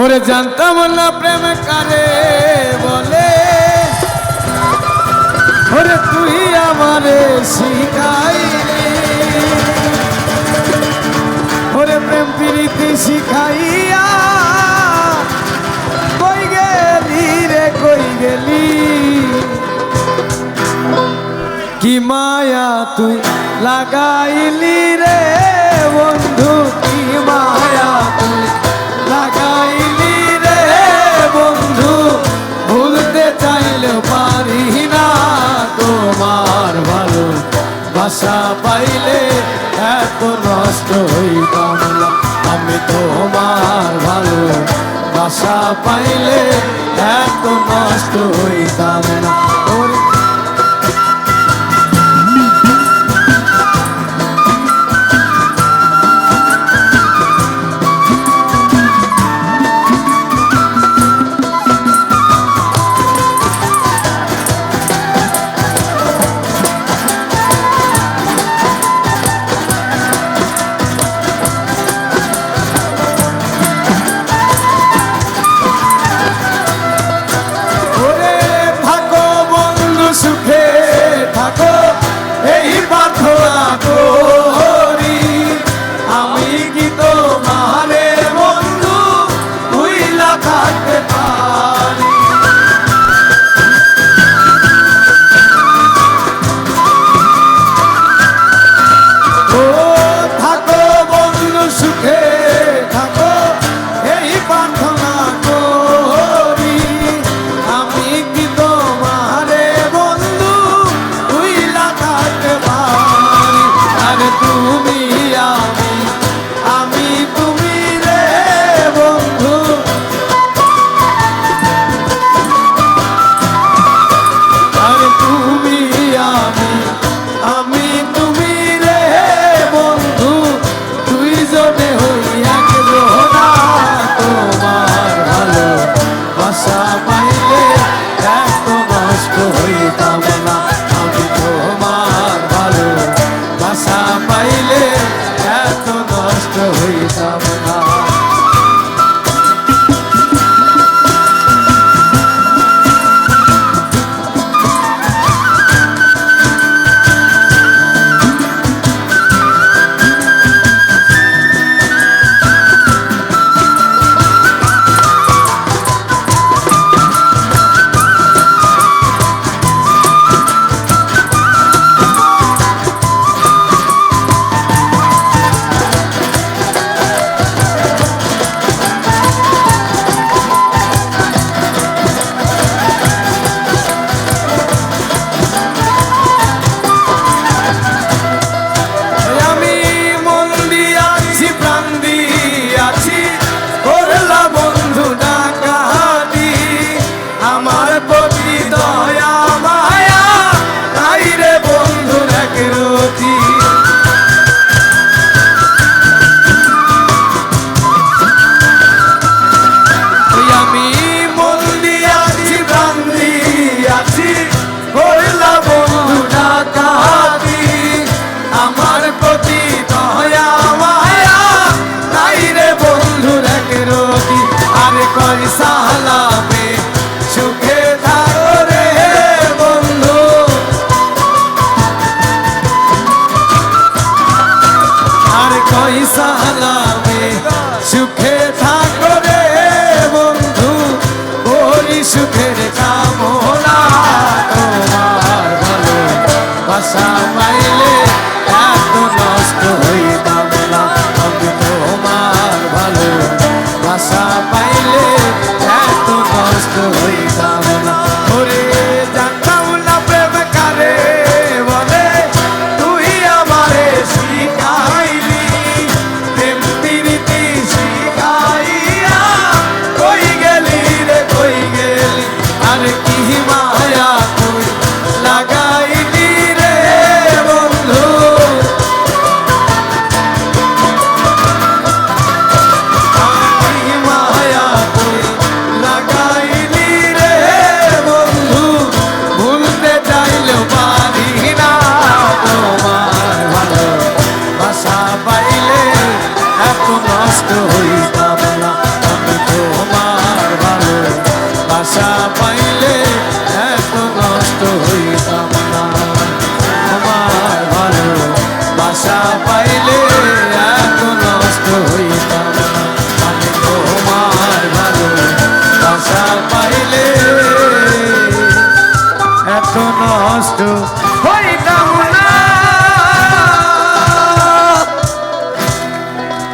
ওরে জানতাম না প্রেম কারে বলে। ওরে তুই আমারে শিখাই ওরে প্রেম প্রীতি শিখাইয়া কই গেলি রে, কই গেলি? কি মায়া তুই লাগাইলি রে বন্ধু? আশা পাইলে এত নষ্ট হই বাংলা আমি তোমার ভালো আশা পাইলে এত নষ্ট হই হইতাম সুখে থাকো রে বন্ধু বলি সুখে নষ্ট হইতাম না। আমি ভালো বাসা পাইলে এত নষ্ট হইতাম না। তোমার ভালো বাসা পাইলে এত নষ্ট হইতাম না। আমি তোমার ভালো বাসা পাইলে এত নষ্ট